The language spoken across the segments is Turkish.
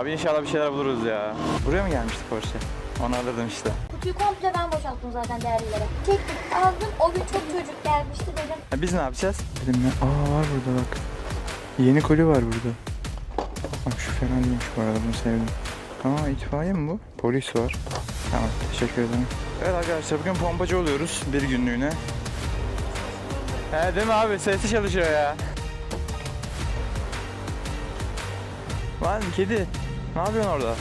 Abi inşallah bir şeyler buluruz ya. Buraya mı gelmişti Porsche? Onu alırdım işte. Kutuyu komple ben boşalttım zaten değerlilere. Çektim aldım o gün çok çocuk gelmişti dedim. Ha, biz ne yapacağız? Dedim ya. Aa var burada bak. Yeni koli var burada. Bak şu fena değilmiş bu arada bunu sevdim. Aa itfaiye mi bu? Polis var. Tamam teşekkür ederim. Evet arkadaşlar bugün pompacı oluyoruz bir günlüğüne. He değil mi abi sesi çalışıyor ya. Lan kedi. Ne yapıyorsun orada?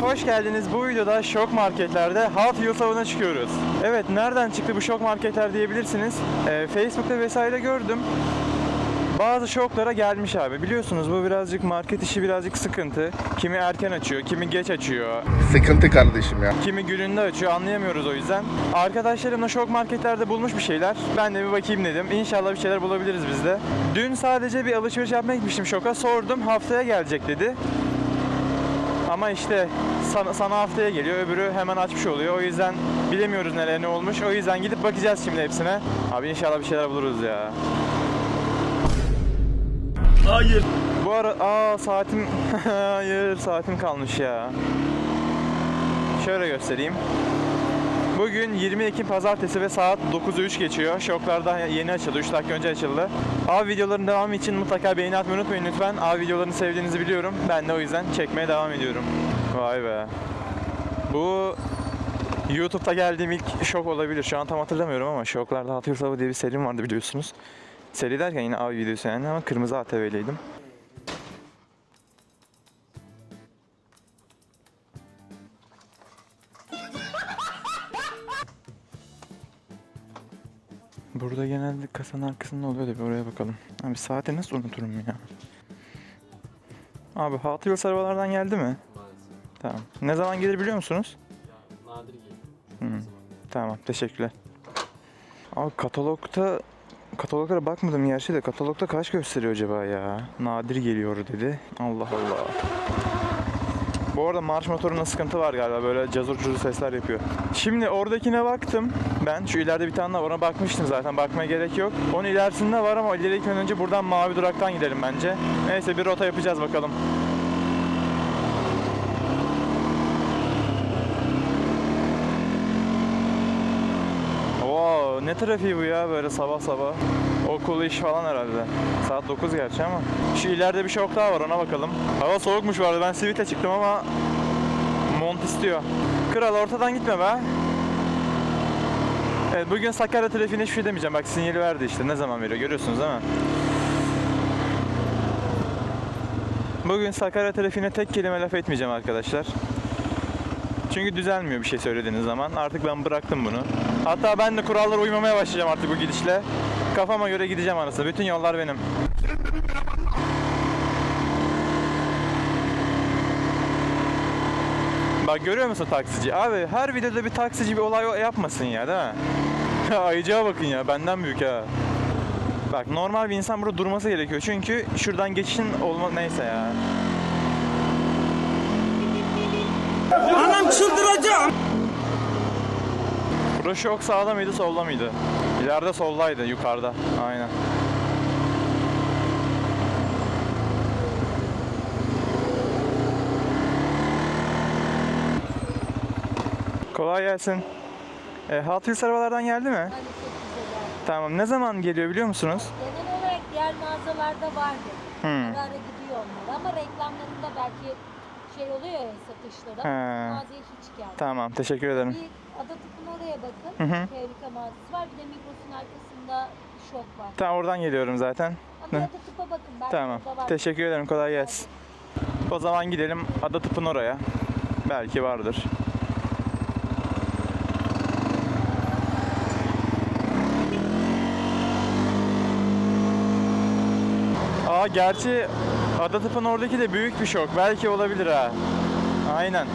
Hoş geldiniz. Bu videoda şok marketlerde Hot Wheels avına çıkıyoruz. Evet nereden çıktı bu şok marketler diyebilirsiniz. Ee, Facebook'ta vesaire gördüm. Bazı şoklara gelmiş abi. Biliyorsunuz bu birazcık market işi birazcık sıkıntı. Kimi erken açıyor, kimi geç açıyor. Sıkıntı kardeşim ya. Kimi gününde açıyor anlayamıyoruz o yüzden. Arkadaşlarım da şok marketlerde bulmuş bir şeyler. Ben de bir bakayım dedim. İnşallah bir şeyler bulabiliriz biz de. Dün sadece bir alışveriş yapmaya gitmiştim şoka. Sordum haftaya gelecek dedi. Ama işte sana, sana haftaya geliyor öbürü hemen açmış oluyor. O yüzden bilemiyoruz nereye ne olmuş. O yüzden gidip bakacağız şimdi hepsine. Abi inşallah bir şeyler buluruz ya. Hayır. Bu ara aa saatim hayır saatim kalmış ya. Şöyle göstereyim. Bugün 20 Ekim Pazartesi ve saat 9'u 3 geçiyor. Şoklarda yeni açıldı. 3 dakika önce açıldı. Av videoların devamı için mutlaka beğeni atmayı unutmayın lütfen. Av videolarını sevdiğinizi biliyorum. Ben de o yüzden çekmeye devam ediyorum. Vay be. Bu YouTube'da geldiğim ilk şok olabilir. Şu an tam hatırlamıyorum ama şoklarda Hot Wheels Avı diye bir serim vardı biliyorsunuz. Seri derken yine av videosu yani ama kırmızı ATV'liydim. Burada genelde kasanın arkasında oluyor da bir oraya bakalım. Abi saati nasıl unuturum ya? Abi Hot Wheels arabalardan geldi mi? Maalesef. Tamam. Ne zaman gelir biliyor musunuz? Ya, nadir geliyor. Hı. Tamam teşekkürler. Abi katalogda kataloglara bakmadım gerçi de katalogda kaç gösteriyor acaba ya? Nadir geliyor dedi. Allah Allah. Bu arada marş motorunda sıkıntı var galiba böyle cazur cazur sesler yapıyor. Şimdi oradakine baktım. Ben şu ileride bir tane var ona bakmıştım zaten bakmaya gerek yok. Onun ilerisinde var ama ileri önce buradan mavi duraktan gidelim bence. Neyse bir rota yapacağız bakalım. Oo ne trafiği bu ya böyle sabah sabah. Okul iş falan herhalde. Saat 9 gerçi ama. Şu ileride bir şok daha var ona bakalım. Hava soğukmuş arada ben sivite çıktım ama mont istiyor. Kral ortadan gitme be. Evet bugün Sakarya trafiğine hiçbir şey demeyeceğim. Bak sinyali verdi işte. Ne zaman veriyor görüyorsunuz değil mi? Bugün Sakarya trafiğine tek kelime laf etmeyeceğim arkadaşlar. Çünkü düzelmiyor bir şey söylediğiniz zaman. Artık ben bıraktım bunu. Hatta ben de kurallara uymamaya başlayacağım artık bu gidişle. Kafama göre gideceğim anasını. Bütün yollar benim. Bak görüyor musun taksici? Abi her videoda bir taksici bir olay yapmasın ya değil mi? Ayıcağa bakın ya benden büyük ha. Bak normal bir insan burada durması gerekiyor. Çünkü şuradan geçişin olma neyse ya. Anam çıldıracağım. Burada şok sağda mıydı solda mıydı? İleride soldaydı yukarıda. Aynen. Kolay gelsin. E, Hot Wheels arabalardan geldi mi? Hani çok güzel yani. Tamam. Ne zaman geliyor biliyor musunuz? Genel olarak diğer mağazalarda vardı. Hmm. Ara ara gidiyor onlar ama reklamlarında belki şey oluyor ya satışları. He. Mağazaya hiç geldi. Tamam. Teşekkür ederim. Bir Atatürk'ün oraya bakın. Hı hı. Teorika mağazası var. Bir de Migros'un arkasında şok var. Tamam oradan geliyorum zaten. Ama Ne? Atatürk'e bakın. Belki Tamam. var. Teşekkür ederim. Kolay gelsin. O zaman gidelim Ada Tıp'ın oraya. Belki vardır. Aa gerçi Ada Tıp'ın oradaki de büyük bir şok. Belki olabilir ha. Aynen.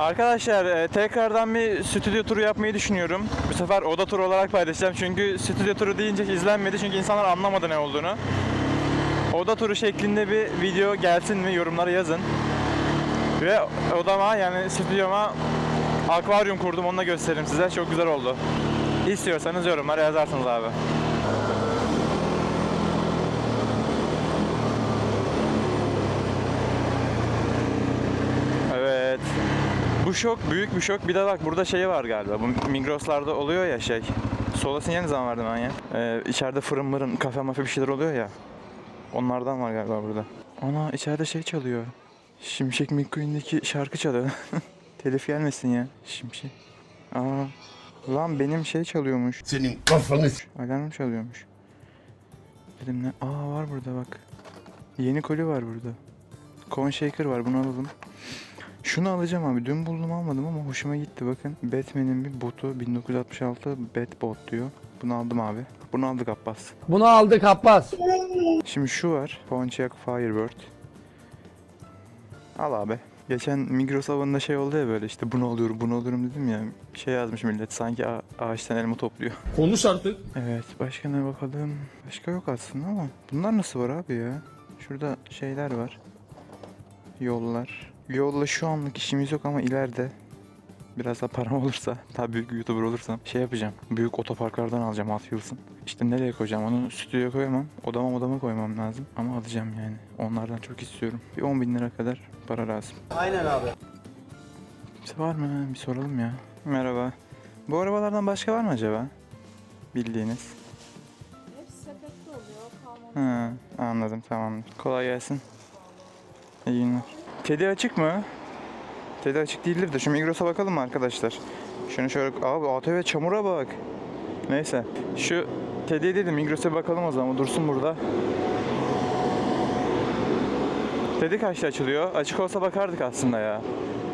Arkadaşlar e, tekrardan bir stüdyo turu yapmayı düşünüyorum. Bu sefer oda turu olarak paylaşacağım. Çünkü stüdyo turu deyince izlenmedi. Çünkü insanlar anlamadı ne olduğunu. Oda turu şeklinde bir video gelsin mi yorumlara yazın. Ve odama yani stüdyoma akvaryum kurdum onu da göstereyim size. Çok güzel oldu. İstiyorsanız yorumlara yazarsınız abi. Bu şok büyük bir şok. Bir de bak burada şey var galiba. Bu Migros'larda oluyor ya şey. Sola sinyal ne zaman verdim ben ya? Ee, içeride fırın mırın kafe mafe bir şeyler oluyor ya. Onlardan var galiba burada. Ana içeride şey çalıyor. Şimşek McQueen'deki şarkı çalıyor. Telif gelmesin ya. Şimşek. Aa. Lan benim şey çalıyormuş. Senin kafanı Alarm çalıyormuş. Dedim ne? Aa var burada bak. Yeni koli var burada. Cone Shaker var bunu alalım. Şunu alacağım abi. Dün buldum almadım ama hoşuma gitti bakın. Batman'in bir botu 1966 Batbot diyor. Bunu aldım abi. Bunu aldık Abbas. Bunu aldık Abbas. Şimdi şu var. Pontiac Firebird. Al abi. Geçen Migros avında şey oldu ya böyle işte bunu alıyorum bunu alıyorum dedim ya. Şey yazmış millet sanki a- ağaçtan elma topluyor. Konuş artık. Evet başka ne bakalım. Başka yok aslında ama. Bunlar nasıl var abi ya? Şurada şeyler var. Yollar. Yolla şu anlık işimiz yok ama ileride biraz da param olursa, daha büyük bir YouTuber olursam şey yapacağım. Büyük otoparklardan alacağım Hot Wheels'ın. İşte nereye koyacağım onu stüdyoya koyamam. Odama odama koymam lazım. Ama alacağım yani. Onlardan çok istiyorum. Bir 10 bin lira kadar para lazım. Aynen abi. Kimse var mı? Bir soralım ya. Merhaba. Bu arabalardan başka var mı acaba? Bildiğiniz. Hepsi sepetli oluyor. Ha, anladım tamam. Kolay gelsin. İyi günler. Kedi açık mı? Kedi açık değildir de şu Migros'a bakalım mı arkadaşlar? Şunu şöyle... Abi ATV çamura bak. Neyse. Şu Teddy'ye dedim Migros'a bakalım o zaman. O dursun burada. Teddy kaçta açılıyor? Açık olsa bakardık aslında ya.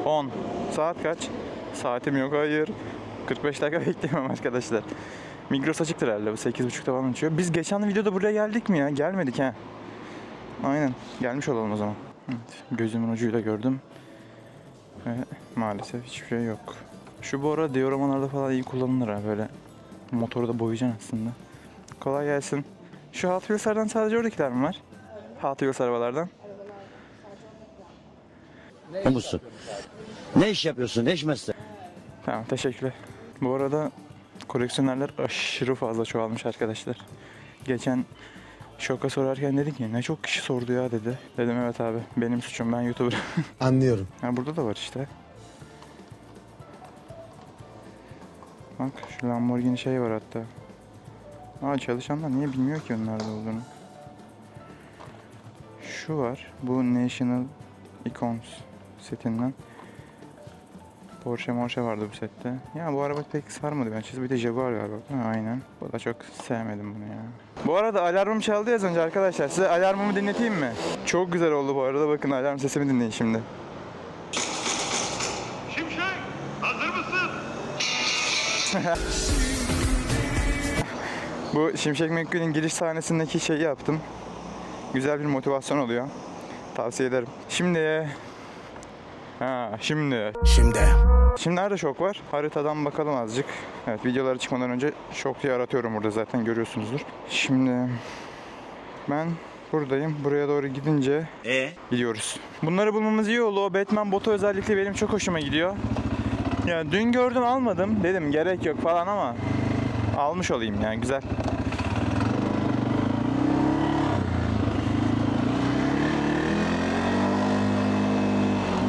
10. Saat kaç? Saatim yok hayır. 45 dakika bekleyemem arkadaşlar. Migros açıktır herhalde bu 8.30'da falan açıyor. Biz geçen videoda buraya geldik mi ya? Gelmedik ha. Aynen. Gelmiş olalım o zaman. Evet, gözümün ucuyla gördüm. Ve maalesef hiçbir şey yok. Şu bu arada dioramalarda falan iyi kullanılır ha böyle. Motoru da boyayacaksın aslında. Kolay gelsin. Şu Hot Wheels'lardan sadece oradakiler mi var? Hot Wheels arabalardan. musun? Ne iş yapıyorsun? Ne iş meslek? Tamam teşekkürler. Bu arada koleksiyonerler aşırı fazla çoğalmış arkadaşlar. Geçen Şoka sorarken dedi ki ne çok kişi sordu ya dedi. Dedim evet abi benim suçum ben YouTuber. Anlıyorum. ha burada da var işte. Bak şu Lamborghini şey var hatta. Aa çalışanlar niye bilmiyor ki onlarda olduğunu. Şu var. Bu National Icons setinden. Porsche Porsche vardı bu sette. Ya bu araba pek sarmadı ben. Çiz bir de Jaguar galiba. Ha, aynen. Bu da çok sevmedim bunu ya. Bu arada alarmım çaldı az önce arkadaşlar. Size alarmımı dinleteyim mi? Çok güzel oldu bu arada. Bakın alarm sesimi dinleyin şimdi. Şimşek hazır mısın? Bu Şimşek McQueen'in giriş sahnesindeki şeyi yaptım. Güzel bir motivasyon oluyor. Tavsiye ederim. Şimdi... Ha şimdi. Şimdi. Şimdi nerede şok var? Haritadan bakalım azıcık. Evet videoları çıkmadan önce şok diye aratıyorum burada zaten görüyorsunuzdur. Şimdi ben buradayım. Buraya doğru gidince E gidiyoruz. Bunları bulmamız iyi oldu. O Batman botu özellikle benim çok hoşuma gidiyor. Ya dün gördüm almadım. Dedim gerek yok falan ama almış olayım yani güzel.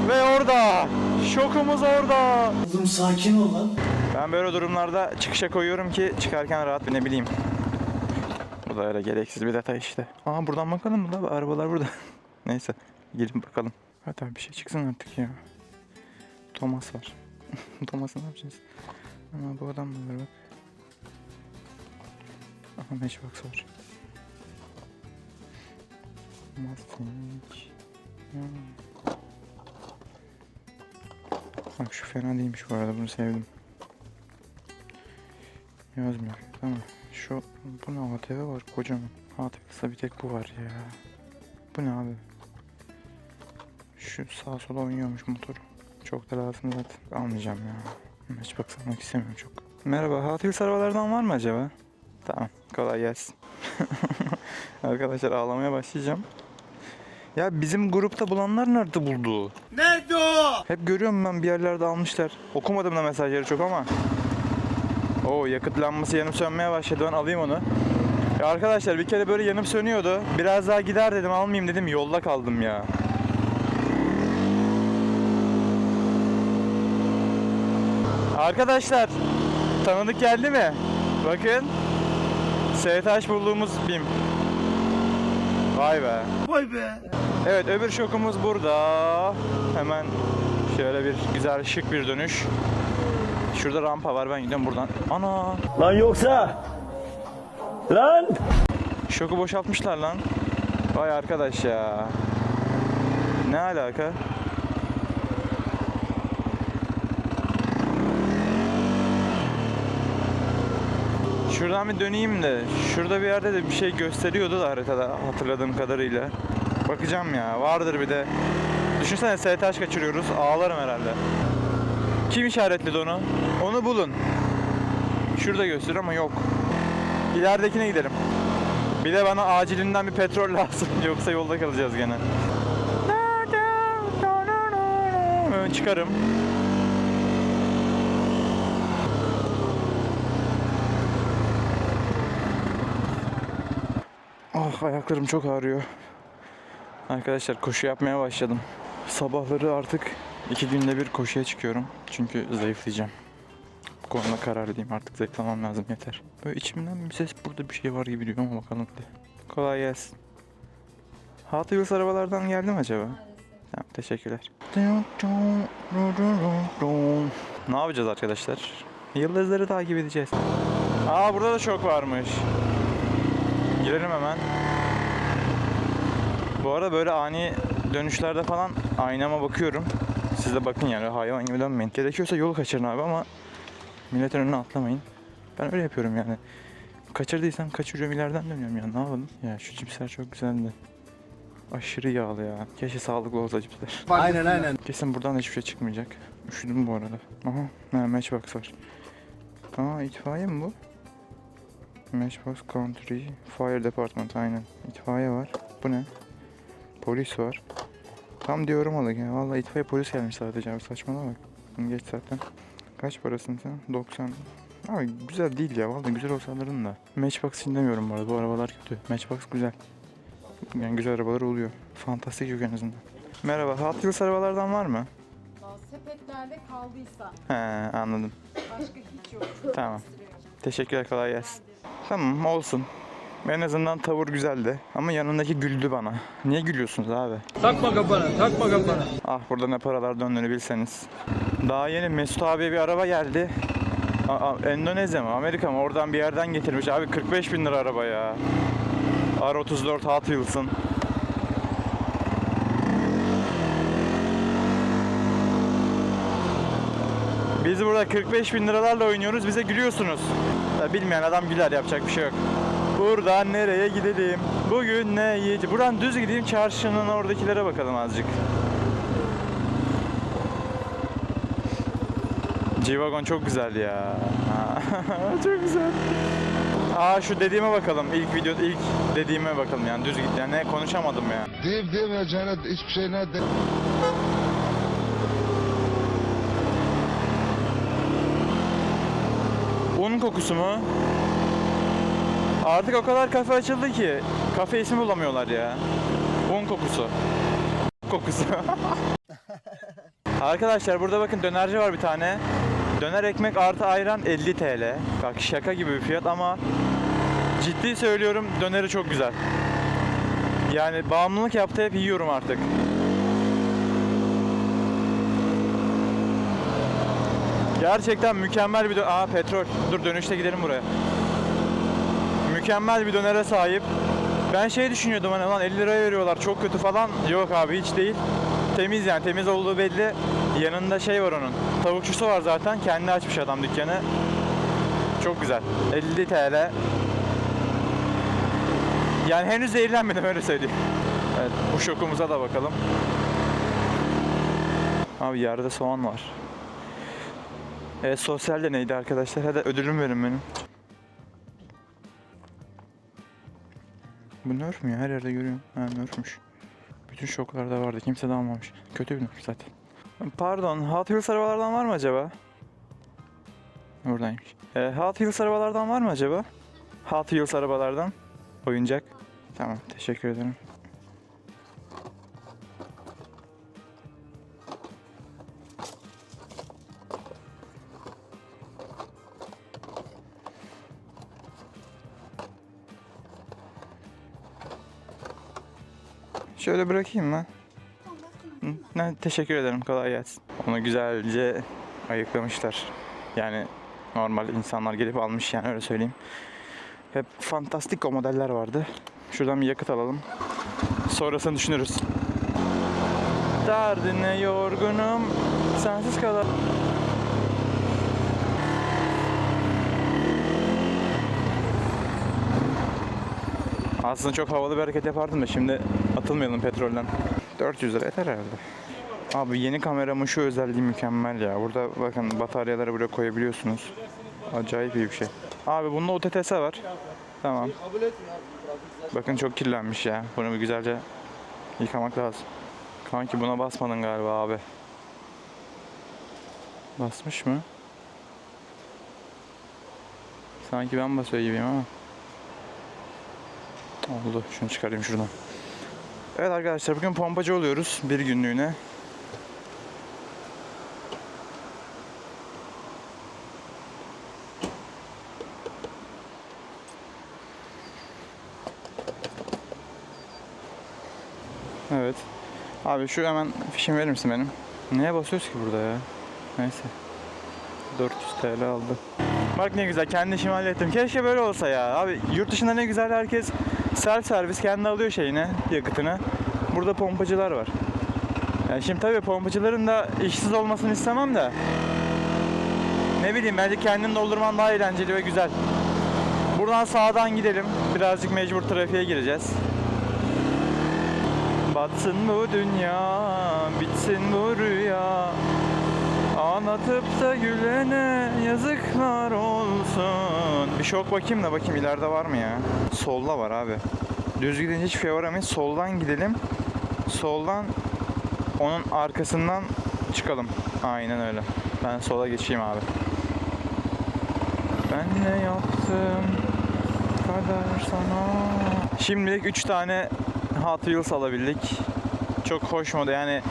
Ve orada. Şokumuz orada. Oğlum sakin ol lan. Ben böyle durumlarda çıkışa koyuyorum ki çıkarken rahat binebileyim. Bu da öyle gereksiz bir detay işte. Aa buradan bakalım mı da arabalar burada. Neyse gelin bakalım. Hatta bir şey çıksın artık ya. Thomas var. Thomas'ı ne yapacağız? Ama bu adam da var bak. Aha Matchbox var. Mustang. Hmm. Bak şu fena değilmiş bu arada bunu sevdim. Yazmıyor. Tamam. Şu bu ne ATV var kocaman. ATV'sa bir tek bu var ya. Bu ne abi? Şu sağ sola oynuyormuş motoru. Çok da lazım zaten. Almayacağım ya. Hiç bakmak istemiyorum çok. Merhaba. Hot Wheels arabalardan var mı acaba? Tamam. Kolay gelsin. Arkadaşlar ağlamaya başlayacağım. Ya bizim grupta bulanlar nerede buldu? Nerede o? Hep görüyorum ben bir yerlerde almışlar. Okumadım da mesajları çok ama. Oo yakıt lambası yanıp sönmeye başladı. Ben alayım onu. Ya arkadaşlar bir kere böyle yanıp sönüyordu. Biraz daha gider dedim almayayım dedim. Yolda kaldım ya. Arkadaşlar tanıdık geldi mi? Bakın. STH bulduğumuz BİM. Vay be. Vay be. Evet öbür şokumuz burada. Hemen şöyle bir güzel şık bir dönüş. Şurada rampa var ben gidiyorum buradan. Ana Lan yoksa. Lan. şoku boşaltmışlar lan. Vay arkadaş ya. Ne alaka? Şuradan bir döneyim de şurada bir yerde de bir şey gösteriyordu da haritada hatırladığım kadarıyla. Bakacağım ya vardır bir de. Düşünsene STH kaçırıyoruz ağlarım herhalde. Kim işaretledi onu? Onu bulun. Şurada gösteriyor ama yok. İleridekine gidelim. Bir de bana acilinden bir petrol lazım yoksa yolda kalacağız gene. Çıkarım. Ah ayaklarım çok ağrıyor. Arkadaşlar koşu yapmaya başladım. Sabahları artık iki günde bir koşuya çıkıyorum. Çünkü zayıflayacağım. Bu konuda kararlıyım artık zayıflamam lazım yeter. Böyle içimden bir ses burada bir şey var gibi diyor ama bakalım hadi. Kolay gelsin. Hot Wheels arabalardan geldi mi acaba? Tamam teşekkürler. Ne yapacağız arkadaşlar? Yıldızları takip edeceğiz. Aa burada da çok varmış. Girelim hemen. Bu arada böyle ani dönüşlerde falan aynama bakıyorum. Siz de bakın yani hayvan gibi dönmeyin. Gerekiyorsa yolu kaçırın abi ama milletin önüne atlamayın. Ben öyle yapıyorum yani. Kaçırdıysam kaçırıyorum ileriden dönüyorum ya ne yapalım. Ya şu cipsler çok güzeldi. Aşırı yağlı ya. Keşke sağlıklı olsa cipsler. Aynen aynen. Kesin buradan da hiçbir şey çıkmayacak. Üşüdüm bu arada. Aha, ha, Matchbox var. Aa itfaiye mi bu? Matchbox Country Fire Department aynen. İtfaiye var. Bu ne? Polis var. Tam diyorum ola ya. Vallahi itfaiye polis gelmiş sadece abi saçmalama geç zaten. Kaç parasın sen? 90. Abi güzel değil ya. Vallahi güzel olsa alırım da. Matchbox demiyorum bu arada. Bu arabalar kötü. Matchbox güzel. Yani güzel arabalar oluyor. Fantastik yok en azından. Merhaba. Hot Wheels arabalardan var mı? Sepetlerde kaldıysa He anladım. başka hiç yok. Tamam. Teşekkürler kolay gelsin. Tamam olsun. En azından tavır güzeldi. Ama yanındaki güldü bana. Niye gülüyorsunuz abi? Takma kafana, takma kafana. Ah burada ne paralar döndüğünü bilseniz. Daha yeni Mesut abiye bir araba geldi. Aa, Endonezya mı Amerika mı oradan bir yerden getirmiş abi 45 bin lira araba ya. R34 Hot Wheels'ın. Biz burada 45 bin liralarla oynuyoruz bize gülüyorsunuz. Ya bilmeyen adam güler yapacak bir şey yok. Buradan nereye gidelim? Bugün ne yiyeceğiz? Buradan düz gideyim çarşının oradakilere bakalım azıcık. G-Wagon çok güzel ya. çok güzel. Aa şu dediğime bakalım. İlk video ilk dediğime bakalım yani düz git. Yani ne konuşamadım ya. Deyip demeyeceğine hiçbir şey ne de... Un kokusu mu? Artık o kadar kafe açıldı ki kafe ismi bulamıyorlar ya. Un kokusu. Kokusu. Arkadaşlar burada bakın dönerci var bir tane. Döner ekmek artı ayran 50 TL. Bak şaka gibi bir fiyat ama ciddi söylüyorum döneri çok güzel. Yani bağımlılık yaptı hep yiyorum artık. Gerçekten mükemmel bir dö- Aa petrol. Dur dönüşte gidelim buraya. Mükemmel bir dönere sahip. Ben şey düşünüyordum hani lan 50 liraya veriyorlar çok kötü falan. Yok abi hiç değil. Temiz yani temiz olduğu belli. Yanında şey var onun. Tavukçusu var zaten. Kendi açmış adam dükkanı. Çok güzel. 50 TL. Yani henüz zehirlenmedim öyle söyleyeyim. Evet bu şokumuza da bakalım. Abi yerde soğan var. E, sosyal de neydi arkadaşlar? Hadi ödülüm verin benim. Bu nerf mü ya? Her yerde görüyorum. Ha nerfmüş. Bütün şoklarda vardı. Kimse de almamış. Kötü bir nerf zaten. Pardon. Hot Wheels arabalardan var mı acaba? Buradaymış. E, Hot Wheels arabalardan var mı acaba? Hot Wheels arabalardan. Oyuncak. Tamam. Teşekkür ederim. Şöyle bırakayım mı? Hı, Ne, teşekkür ederim. Kolay gelsin. Onu güzelce ayıklamışlar. Yani normal insanlar gelip almış yani öyle söyleyeyim. Hep fantastik o modeller vardı. Şuradan bir yakıt alalım. Sonrasını düşünürüz. Derdine yorgunum. Sensiz kadar. Aslında çok havalı bir hareket yapardım da şimdi atılmayalım petrolden. 400 lira yeter herhalde. Abi yeni kameramın şu özelliği mükemmel ya. Burada bakın bataryaları buraya koyabiliyorsunuz. Acayip iyi bir şey. Abi bunda UTTS var. Tamam. Bakın çok kirlenmiş ya. Bunu bir güzelce yıkamak lazım. Kanki buna basmadın galiba abi. Basmış mı? Sanki ben basıyor gibiyim ama. Oldu. Şunu çıkarayım şuradan. Evet arkadaşlar bugün pompacı oluyoruz bir günlüğüne. Evet. Abi şu hemen fişimi verir misin benim? Neye basıyoruz ki burada ya? Neyse. 400 TL aldı. Bak ne güzel kendi işimi hallettim. Keşke böyle olsa ya. Abi yurt dışında ne güzel herkes self servis kendi alıyor şeyini, yakıtını. Burada pompacılar var. Yani şimdi tabii pompacıların da işsiz olmasını istemem de. Ne bileyim bence kendini doldurman daha eğlenceli ve güzel. Buradan sağdan gidelim. Birazcık mecbur trafiğe gireceğiz. Batsın bu dünya, bitsin bu rüya. Anlatıp da gülene yazıklar olsun. Bir şok bakayım da bakayım ileride var mı ya? Solda var abi. Düz gidince hiçbir şey varamayız. Soldan gidelim. Soldan onun arkasından çıkalım. Aynen öyle. Ben sola geçeyim abi. Ben ne yaptım? Kader sana. Şimdilik 3 tane Hot Wheels alabildik. Çok hoş model yani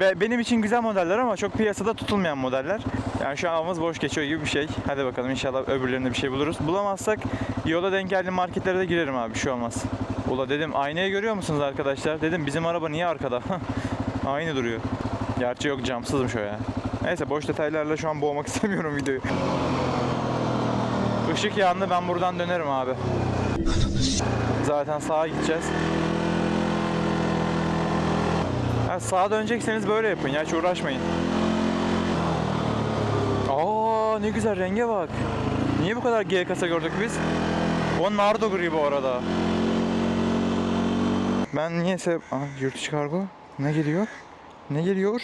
Be- benim için güzel modeller ama çok piyasada tutulmayan modeller. Yani şu an avımız boş geçiyor gibi bir şey. Hadi bakalım inşallah öbürlerinde bir şey buluruz. Bulamazsak yola denk geldiğim marketlere de girerim abi bir şey olmaz. Ula dedim aynayı görüyor musunuz arkadaşlar? Dedim bizim araba niye arkada? Aynı duruyor. Gerçi yok camsızmış o ya. Neyse boş detaylarla şu an boğmak istemiyorum videoyu. Işık yandı ben buradan dönerim abi. Zaten sağa gideceğiz. Ha, sağa dönecekseniz böyle yapın ya hiç uğraşmayın. Aa ne güzel renge bak. Niye bu kadar G kasa gördük biz? O nardo gri bu arada. Ben niyeyse... Aa yurt dışı kargo. Ne geliyor? Ne geliyor?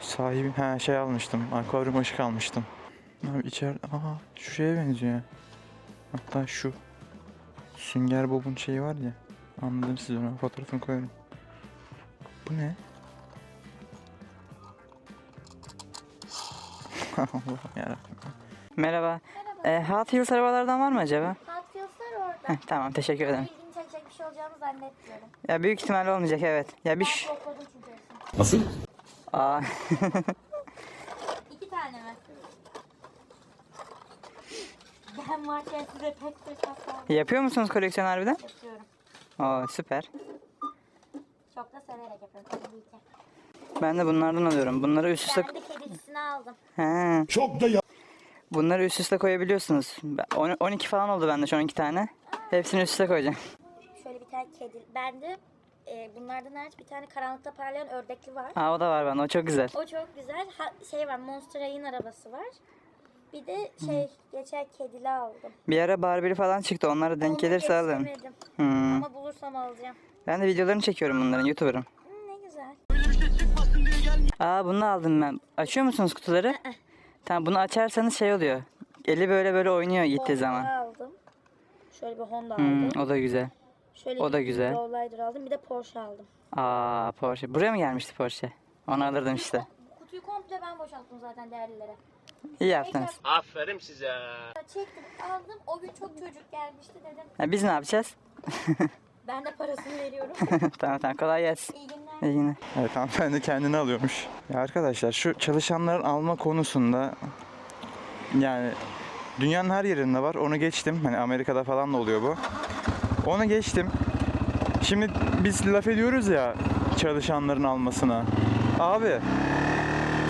Sahibim... Ha şey almıştım. Akvaryum ışık almıştım. Abi içeride... Aa şu şeye benziyor. Hatta şu. Sünger Bob'un şeyi var ya. Anladınız siz onu. Fotoğrafını koyarım. Bu ne? Allah'ım yarabbim. Merhaba. Ee, Hot Wheels arabalardan var mı acaba? Hot Wheels'lar orada. Heh, tamam teşekkür ederim. İlgini çekecek bir şey olacağını zannetmiyorum. Ya büyük ihtimal olmayacak evet. Ya bir Ben ş- topladım çünkü hepsini. Nasıl? Aa, İki tane mi? Ben varken size pek de şapka yapıyor musunuz koleksiyon harbiden? yapıyorum. Oo süper. Severek yapıyorum tabii. Ben de bunlardan alıyorum. Bunları üst üste... Ben de kedicisini aldım. He. Çok da ya. Bunları üst üste koyabiliyorsunuz. Ben- on- 12 falan oldu bende şu an 12 tane. Hepsini üst üste koyacağım. Şöyle bir tane kedi. Bende e, bunlardan hariç bir tane karanlıkta parlayan ördekli var. Aa o da var bende o çok güzel. O çok güzel. Ha, şey var Monster High'in arabası var. Bir de şey geçen kedili aldım. Bir ara Barbie'li falan çıktı onlara denk Onu gelirse alırım. geçemedim. Hmm. Ama bulursam alacağım. Ben de videolarını çekiyorum bunların YouTuber'ım. Hı, ne güzel. Aa bunu aldım ben. Açıyor musunuz kutuları? tamam bunu açarsanız şey oluyor. Eli böyle böyle oynuyor gittiği Honda zaman. aldım. Şöyle bir Honda Hmm, aldım. o da güzel. Şöyle o da bir güzel. Lowrider aldım. Bir de Porsche aldım. Aa Porsche. Buraya mı gelmişti Porsche? Onu alırdım işte. Kutuyu komple ben boşalttım zaten değerlilere. İyi yaptınız. Aferin size. Çektim aldım. O gün çok çocuk gelmişti dedim. Ha, biz ne yapacağız? Ben de parasını veriyorum. tamam tamam kolay gelsin. İyi günler. İyi günler. Evet hanımefendi kendini alıyormuş. Ya arkadaşlar şu çalışanların alma konusunda yani dünyanın her yerinde var. Onu geçtim. Hani Amerika'da falan da oluyor bu. Onu geçtim. Şimdi biz laf ediyoruz ya çalışanların almasına. Abi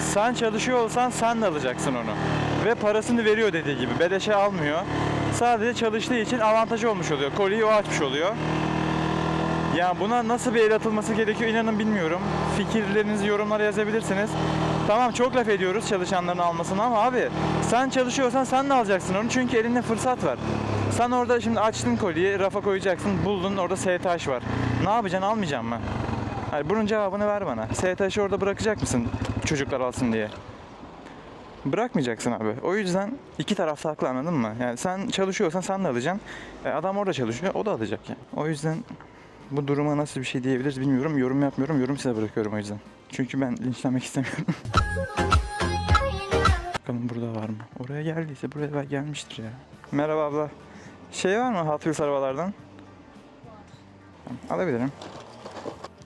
sen çalışıyor olsan sen de alacaksın onu. Ve parasını veriyor dediği gibi. Beleşe almıyor. Sadece çalıştığı için avantajı olmuş oluyor. Koliyi o açmış oluyor. Ya buna nasıl bir el atılması gerekiyor inanın bilmiyorum. Fikirlerinizi yorumlara yazabilirsiniz. Tamam çok laf ediyoruz çalışanların almasını ama abi sen çalışıyorsan sen de alacaksın onu çünkü elinde fırsat var. Sen orada şimdi açtın koliyi rafa koyacaksın buldun orada STH var. Ne yapacaksın almayacak mı? Hayır, bunun cevabını ver bana. STH'ı orada bırakacak mısın çocuklar alsın diye? Bırakmayacaksın abi. O yüzden iki taraf haklı anladın mı? Yani sen çalışıyorsan sen de alacaksın. E, adam orada çalışıyor o da alacak yani. O yüzden bu duruma nasıl bir şey diyebiliriz bilmiyorum. Yorum yapmıyorum. Yorum size bırakıyorum o yüzden. Çünkü ben linçlenmek istemiyorum. Bakalım burada var mı? Oraya geldiyse buraya belki gelmiştir ya. Merhaba abla. Şey var mı Hot Wheels arabalardan? Tamam, Alabilirim.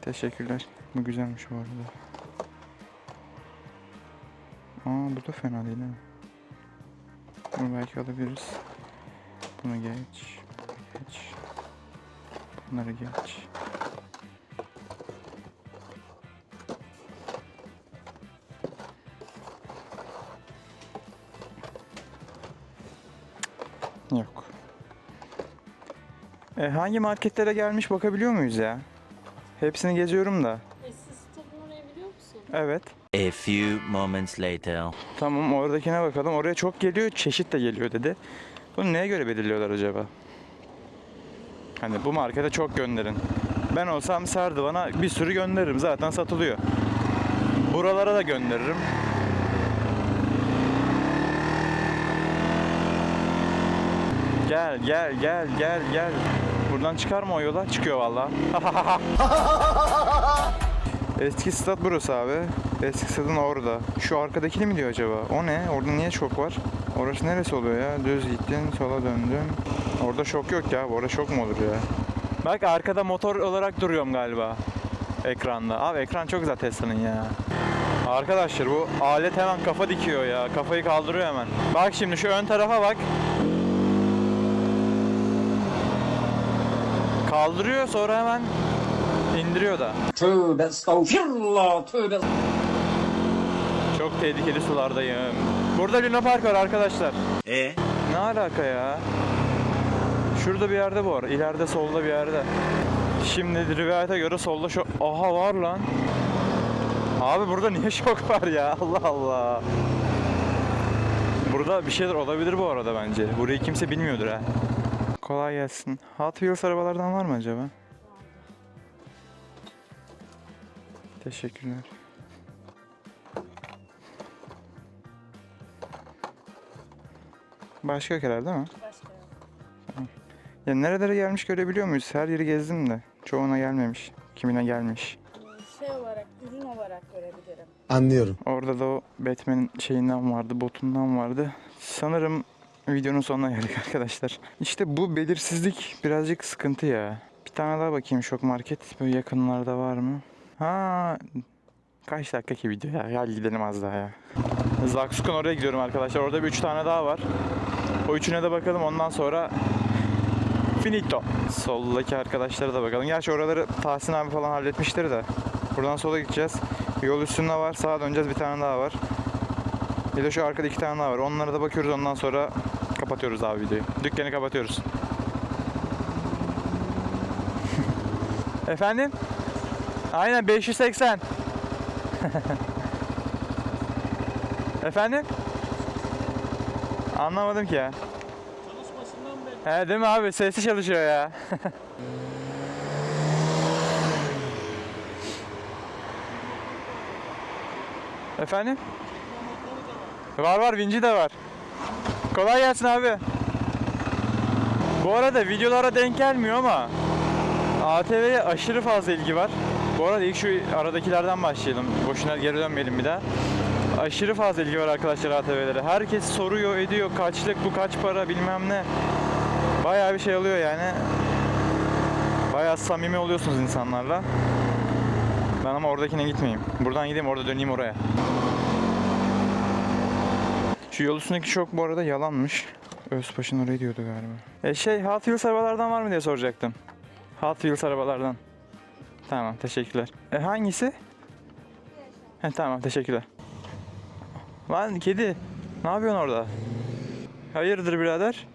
Teşekkürler. Bu güzelmiş bu arada. Aa bu fena değil ha. Bunu belki alabiliriz. Bunu geç. Geç. Bunları geç. Yok. E, hangi marketlere gelmiş bakabiliyor muyuz ya? Hepsini geziyorum da. Biliyor musun? Evet. A few moments later. Tamam oradakine bakalım. Oraya çok geliyor, çeşit de geliyor dedi. Bunu neye göre belirliyorlar acaba? Hani bu markete çok gönderin. Ben olsam Serdivan'a bir sürü gönderirim. Zaten satılıyor. Buralara da gönderirim. Gel gel gel gel gel. Buradan çıkar mı o yola? Çıkıyor valla. Eski stat burası abi. Eski stadın orada. Şu arkadakini mi diyor acaba? O ne? Orada niye şok var? Orası neresi oluyor ya? Düz gittin, sola döndün. Orada şok yok ya. Orada şok mu olur ya? Bak arkada motor olarak duruyorum galiba. Ekranda. Abi ekran çok güzel Tesla'nın ya. Arkadaşlar bu alet hemen kafa dikiyor ya. Kafayı kaldırıyor hemen. Bak şimdi şu ön tarafa bak. Kaldırıyor sonra hemen indiriyor da. Tövbe estağfirullah tövbe. Çok tehlikeli sulardayım. Burada Luna Park var arkadaşlar. E Ne alaka ya? Şurada bir yerde bu ara. İleride solda bir yerde. Şimdi rivayete göre solda şu... Aha var lan. Abi burada niye şok var ya? Allah Allah. Burada bir şeyler olabilir bu arada bence. Burayı kimse bilmiyordur ha. Kolay gelsin. Hot Wheels arabalardan var mı acaba? Teşekkürler. Başka herhalde değil mi? Başka yok. Tamam. Ya nerelere gelmiş görebiliyor muyuz? Her yeri gezdim de. Çoğuna gelmemiş. Kimine gelmiş. Şey olarak, ürün olarak görebilirim. Anlıyorum. Orada da o Batman'in şeyinden vardı, botundan vardı. Sanırım videonun sonuna geldik arkadaşlar. İşte bu belirsizlik birazcık sıkıntı ya. Bir tane daha bakayım şok market. Böyle yakınlarda var mı? Ha Kaç dakikaki video ya? Gel gidelim az daha ya. Zaksuk'un oraya gidiyorum arkadaşlar. Orada bir üç tane daha var. O üçüne de bakalım ondan sonra finito. Soldaki arkadaşlara da bakalım. Gerçi oraları Tahsin abi falan halletmiştir de. Buradan sola gideceğiz. Yol üstünde var. Sağa döneceğiz. Bir tane daha var. Bir de şu arkada iki tane daha var. Onlara da bakıyoruz. Ondan sonra kapatıyoruz abi videoyu. Dükkanı kapatıyoruz. Efendim? Aynen 580. Efendim? Anlamadım ki ya. He değil mi abi? Sesi çalışıyor ya. Efendim? Var var vinci de var. Kolay gelsin abi. Bu arada videolara denk gelmiyor ama ATV'ye aşırı fazla ilgi var. Bu arada ilk şu aradakilerden başlayalım. Boşuna geri dönmeyelim bir daha. Aşırı fazla ilgi var arkadaşlar ATV'lere. Herkes soruyor, ediyor. Kaçlık bu kaç para bilmem ne. Bayağı bir şey oluyor yani. Bayağı samimi oluyorsunuz insanlarla. Ben ama oradakine gitmeyeyim. Buradan gideyim orada döneyim oraya. Şu yol üstündeki şok bu arada yalanmış. Özpaş'ın oraya diyordu galiba. E şey Hot Wheels arabalardan var mı diye soracaktım. Hot Wheels arabalardan. Tamam teşekkürler. E, hangisi? He, tamam teşekkürler. Lan kedi. Ne yapıyorsun orada? Hayırdır birader?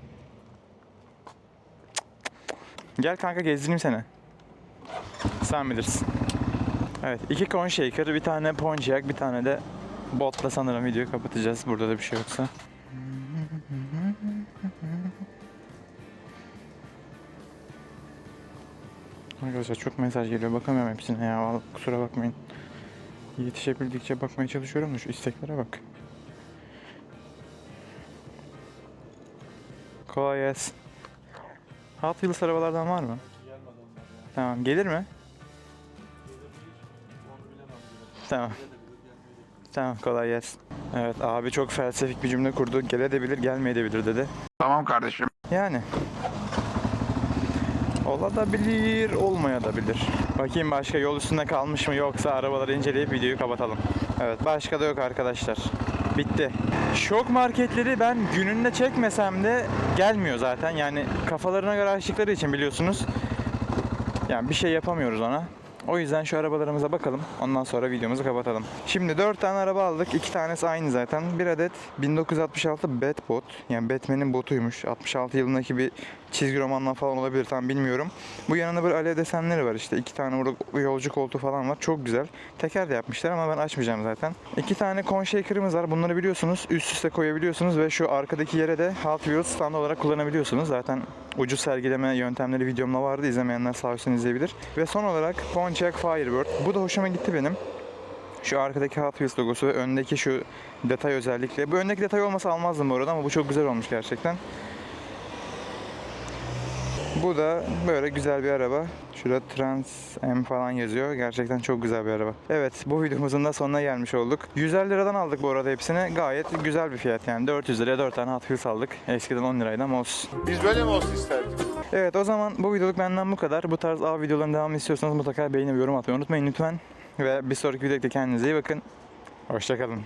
Gel kanka gezdireyim seni. Sen bilirsin. Evet iki cone shaker, bir tane pontiac, bir tane de botla sanırım videoyu kapatacağız. Burada da bir şey yoksa. Arkadaşlar çok mesaj geliyor. Bakamıyorum hepsine ya. Vallahi kusura bakmayın. Yetişebildikçe bakmaya çalışıyorum da şu isteklere bak. Kolay gelsin. Hot Wheels arabalardan var mı? Tamam. Gelir mi? Tamam. Tamam kolay gelsin. Evet abi çok felsefik bir cümle kurdu. Gelebilir gelmeyebilir dedi. Tamam kardeşim. Yani. Olabilir, olmayabilir. Bakayım başka yol üstünde kalmış mı yoksa arabaları inceleyip videoyu kapatalım. Evet başka da yok arkadaşlar. Bitti. Şok marketleri ben gününde çekmesem de gelmiyor zaten. Yani kafalarına göre açtıkları için biliyorsunuz. Yani bir şey yapamıyoruz ona. O yüzden şu arabalarımıza bakalım. Ondan sonra videomuzu kapatalım. Şimdi 4 tane araba aldık. 2 tanesi aynı zaten. Bir adet 1966 Batbot. Yani Batman'in botuymuş. 66 yılındaki bir çizgi romandan falan olabilir tam bilmiyorum. Bu yanında böyle alev desenleri var işte. iki tane burada yolcu koltuğu falan var. Çok güzel. Teker de yapmışlar ama ben açmayacağım zaten. İki tane cone shaker'ımız var. Bunları biliyorsunuz. Üst üste koyabiliyorsunuz ve şu arkadaki yere de Hot Wheels stand olarak kullanabiliyorsunuz. Zaten ucuz sergileme yöntemleri videomda vardı. İzlemeyenler sağ olsun izleyebilir. Ve son olarak Pontiac Firebird. Bu da hoşuma gitti benim. Şu arkadaki Hot Wheels logosu ve öndeki şu detay özellikle. Bu öndeki detay olmasa almazdım bu arada ama bu çok güzel olmuş gerçekten. Bu da böyle güzel bir araba. Şurada Trans M falan yazıyor. Gerçekten çok güzel bir araba. Evet bu videomuzun da sonuna gelmiş olduk. 150 liradan aldık bu arada hepsini. Gayet güzel bir fiyat yani. 400 liraya 4 tane Hot Wheels aldık. Eskiden 10 liraydı ama olsun. Biz böyle mi olsun isterdik? Evet o zaman bu videoluk benden bu kadar. Bu tarz av videolarının devamını istiyorsanız mutlaka beğeni ve yorum atmayı unutmayın lütfen. Ve bir sonraki videoda kendinize iyi bakın. Hoşçakalın.